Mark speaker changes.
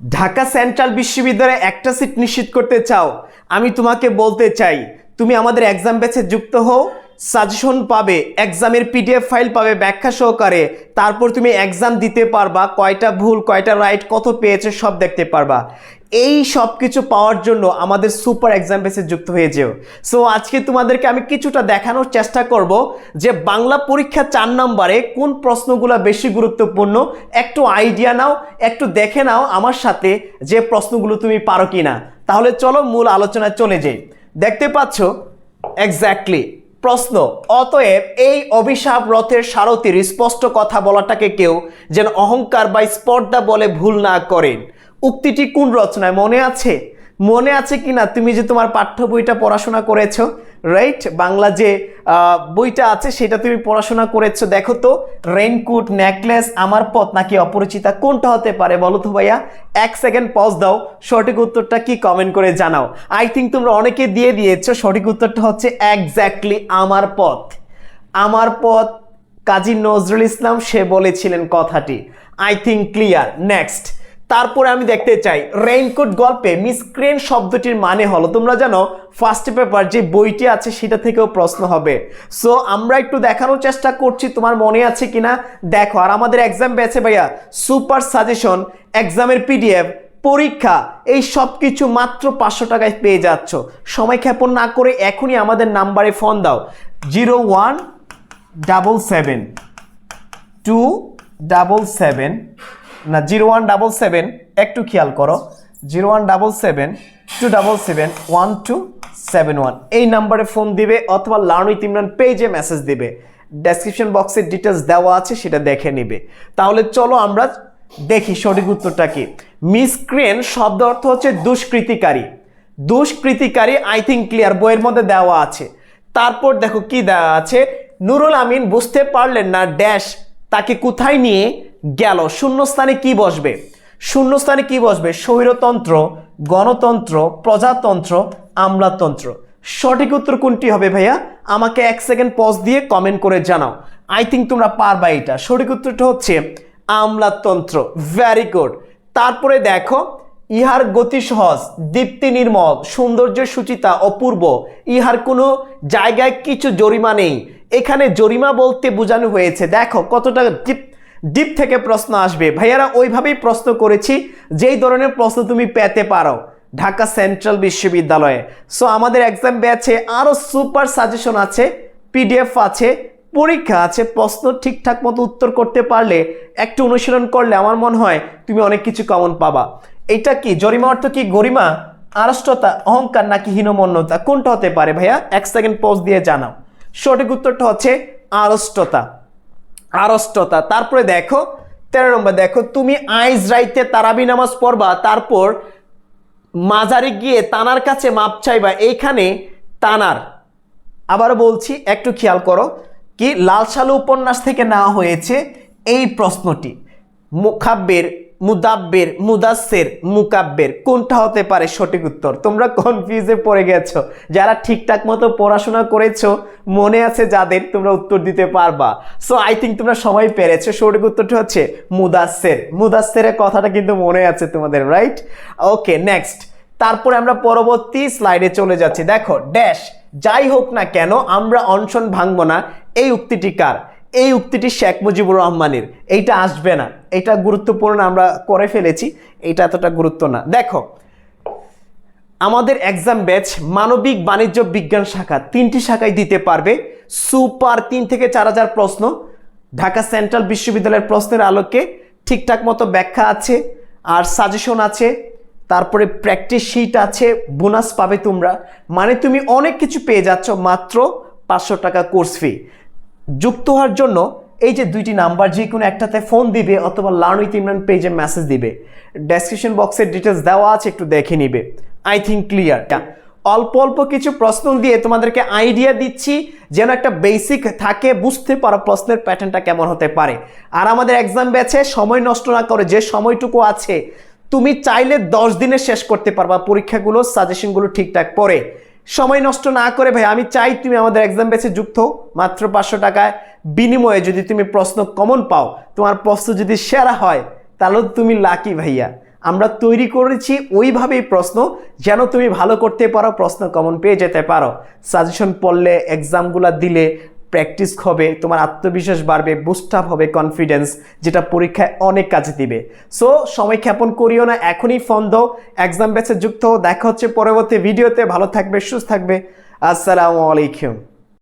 Speaker 1: Dhaka central বিশ্ববিদ্যালয়ে একটা seat নিশ্চিত করতে চাও, আমি তোমাকে বলতে চাই, তুমি আমাদের এক্সাম ব্যাচে যুক্ত হও। সাজেশন পাবে এক্সামের পিডিএফ ফাইল পাবে ব্যাখ্যা সহকারে। তারপর তুমি এক্সাম দিতে পারবা, কয়টা ভুল, কয়টা রাইট কত পেয়েছে সব দেখতে পারবা। এই সব কিছু পাওয়ার জন্য আমাদের সুপার এক্সাম বেসে যুক্ত হয়ে যেও। সো আজকে তোমাদেরকে আমি কিছুটা দেখানোর চেষ্টা করব যে বাংলা পরীক্ষা চার নম্বরে কোন প্রশ্নগুলো বেশি গুরুত্বপূর্ণ। একটু আইডিয়া নাও, একটু দেখে নাও আমার সাথে যে প্রশ্নগুলো তুমি পারো কি না তাহলে চলো মূল আলোচনায় চলে যাই। দেখতে পাচ্ছ? এক্স্যাক্টলি প্রশ্ন, অতএব এই অভিশাপ রথের সারথীর স্পষ্ট কথা বলাটাকে কেউ যেন অহংকার বা স্পর্ধা বলে ভুল না করেন। উক্তিটি কোন রচনায় মনে আছে? মনে আছে কি না তুমি যে তোমার পাঠ্য বইটা পড়াশোনা করেছ রাইট বাংলা যে বইটা আছে, সেটা তুমি পড়াশোনা করেছ, দেখো তো রেইনকোট নেকলেস আমার পথ নাকি অপরিচিতা, কোনটা হতে পারে বলো তো ভাইয়া? এক সেকেন্ড পজ দাও, সঠিক উত্তরটা কি কমেন্ট করে জানাও। আই থিঙ্ক তোমরা অনেকে দিয়ে দিয়েছ, সঠিক উত্তরটা হচ্ছে এক্স্যাক্টলি আমার পথ। আমার পথ, কাজী নজরুল ইসলাম, সে বলেছিলেন কথাটি। আই থিঙ্ক ক্লিয়ার নেক্সট তারপরে আমি দেখতে চাই। রেইনকোট গল্পে মিসক্রেন শব্দটির মানে হলো, তোমরা জানো ফার্স্ট পেপার যে বইটি আছে সেটা থেকেও প্রশ্ন হবে। সো আমরা একটু দেখানোর চেষ্টা করছি, তোমার মনে আছে কিনা? দেখো, আর আমাদের এক্সাম বেছে ভাইয়া সুপার সাজেশন এক্সামের পিডিএফ পরীক্ষা, এই সব কিছু মাত্র পাঁচশো টাকায় পেয়ে যাচ্ছ। সময় ক্ষেপণ না করে এখনই আমাদের নাম্বারে ফোন দাও। Zero one double seven two double seven না জিরো ওয়ান ডাবল সেভেন একটু খেয়াল করো zero one double seven two double seven one two seven one এই নাম্বারে ফোন দিবে অথবা লার্ন উইথ ইমরান পেজে মেসেজ দিবে। ডেসক্রিপশন বক্সের ডিটেলস দেওয়া আছে, সেটা দেখে নিবে। তাহলে চলো আমরা দেখি সঠিক উত্তরটা কি। মিসক্রিয়েন শব্দ অর্থ হচ্ছে দুষ্কৃতিকারী। দুষ্কৃতিকারী আই থিঙ্ক ক্লিয়ার বইয়ের মধ্যে দেওয়া আছে। তারপর দেখো কি দেওয়া আছে, নুরুল আমিন বুঝতে পারলেন না ড্যাশ তাকে কোথায় নিয়ে গেল। শূন্যস্থানে কি বসবে? শূন্যস্থানে কি বসবে? স্বৈরতন্ত্র, গণতন্ত্র, প্রজাতন্ত্র, আমলাতন্ত্র। সঠিক উত্তর কোনটি হবে ভাইয়া? আমাকে এক সেকেন্ড পজ দিয়ে কমেন্ট করে জানাও। আই থিঙ্ক তোমরা পারবা এটা সঠিক উত্তরটা হচ্ছে আমলাতন্ত্র। ভ্যারি গুড তারপরে দেখো, ইহার গতি সহজ, দীপ্তি নির্মল, সৌন্দর্য সুচিতা অপূর্ব। ইহার কোনো জায়গায় কিছু জরিমা নেই। এখানে জরিমা বলতে বোঝানো হয়েছে। দেখো কতটা ডিপ থেকে প্রশ্ন আসবে। ভাইয়ারা, ওইভাবেই প্রশ্ন করেছি, যেই ধরনের প্রশ্ন তুমি পেতে পারো ঢাকা সেন্ট্রাল বিশ্ববিদ্যালয়ে। সো আমাদের এক্সাম ব্যাচে আরও সুপার সাজেশন আছে পিডিএফ আছে, পরীক্ষা আছে, প্রশ্ন ঠিকঠাক মতো উত্তর করতে পারলে, একটু অনুশীলন করলে আমার মনে হয় তুমি অনেক কিছু কমন পাবা। এটা কি, জরিমা অর্থ কি গরিমা, আড়ষ্টতা, অহংকার নাকি হীনমন্যতা? কোনটা হতে পারে ভাইয়া? এক সেকেন্ড পোজ দিয়ে জানাও। সঠিক উত্তরটা হচ্ছে আড়ষ্টতা। আড়ষ্টতা। তারপরে দেখো, তেরো নম্বর দেখো, তুমি আইজ রাইতে তারাবি নামাজ পড়বা, তারপর মাজারে গিয়ে তানার কাছে মাপ চাইবা, এইখানে তানার। আবার বলছি, একটু খেয়াল করো, কি লাল সালু উপন্যাস থেকে নেওয়া হয়েছে এই প্রশ্নটি। মুখাব্বের মুদাব্বের মুদাসের মুকাব্বের, কোনটা হতে পারে সঠিক উত্তর? তোমরা কনফিউজে পড়ে গেছো। যারা ঠিকঠাক মতো পড়াশোনা করেছ, মনে আছে যাদের তোমরা উত্তর দিতে পারবা। সো আই থিঙ্ক তোমরা সময় পেরেছ। সঠিক উত্তরটা হচ্ছে মুদাসের মুদাসের কথাটা কিন্তু মনে আছে তোমাদের রাইট ওকে নেক্সট তারপরে আমরা পরবর্তী স্লাইডে চলে যাচ্ছি। দেখো ড্যাশ যাই হোক না কেন, আমরা অনশন ভাঙবো না। এই উক্তিটি কার? এই উক্তিটি শেখ মুজিবুর রহমানের। এইটা আসবে না। এটা গুরুত্বপূর্ণ আমরা করে ফেলেছি। এটা এতটা গুরুত্ব না। দেখো, আমাদের এক্সাম ব্যাচ মানবিক বাণিজ্য বিজ্ঞান শাখা তিনটি শাখায় দিতে পারবে। সুপার তিন থেকে চার হাজার প্রশ্ন। ঢাকা সেন্ট্রাল বিশ্ববিদ্যালয়ের প্রশ্নের আলোকে ঠিকঠাক মতো ব্যাখ্যা আছে আর সাজেশন আছে। তারপরে প্র্যাকটিস শিট আছে। বোনাস পাবে তোমরা। মানে তুমি অনেক কিছু পেয়ে যাচ্ছ মাত্র পাঁচশো টাকা কোর্স ফি যুক্ত হওয়ার জন্য এই যে দুইটি নাম্বার, যে কোনো একটাতে ফোন দিবে অথবা লার্ন উইথ ইমরান পেজে মেসেজ দিবে। ডেসক্রিপশন বক্সের ডিটেলস দেওয়া আছে, একটু দেখে নিবে। আই থিঙ্ক ক্লিয়ার অল্প অল্প কিছু প্রশ্ন দিয়ে তোমাদেরকে আইডিয়া দিচ্ছি, যেন একটা বেসিক থাকে, বুঝতে পারো প্রশ্নের প্যাটার্নটা কেমন হতে পারে। আর আমাদের এক্সাম ব্যাচে সময় নষ্ট না করে যে সময়টুকু আছে, তুমি চাইলে দশ দিনে শেষ করতে পারবা পরীক্ষাগুলো সাজেশনগুলো ঠিকঠাক পড়ে। সময় নষ্ট না করে, ভাই, আমি চাই তুমি আমাদের এক্সাম বেসে যুক্ত মাত্র পাঁচশো টাকায় বিনিময়ে যদি তুমি প্রশ্ন কমন পাও, তোমার প্রশ্ন যদি সেরা হয়, তাহলে তুমি লাকি ভাইয়া। আমরা তৈরি করেছি ওইভাবেই প্রশ্ন, যেন তুমি ভালো করতে পারো, প্রশ্ন কমন পেয়ে যেতে পারো। সাজেশন পড়লে এক্সামগুলো দিলে প্র্যাকটিস হবে, তোমার আত্মবিশ্বাস বাড়বে বুস্ট আপ হবে কনফিডেন্স যেটা পরীক্ষায় অনেক কাজে দিবে। সো সময় ক্ষেপণ করিও না, এখনই ফোন দাও এক্সাম ব্যাচে যুক্ত দেখা হচ্ছে পরবর্তী ভিডিওতে ভালো থাকবে, সুস্থ থাকবে, আসসালামু আলাইকুম।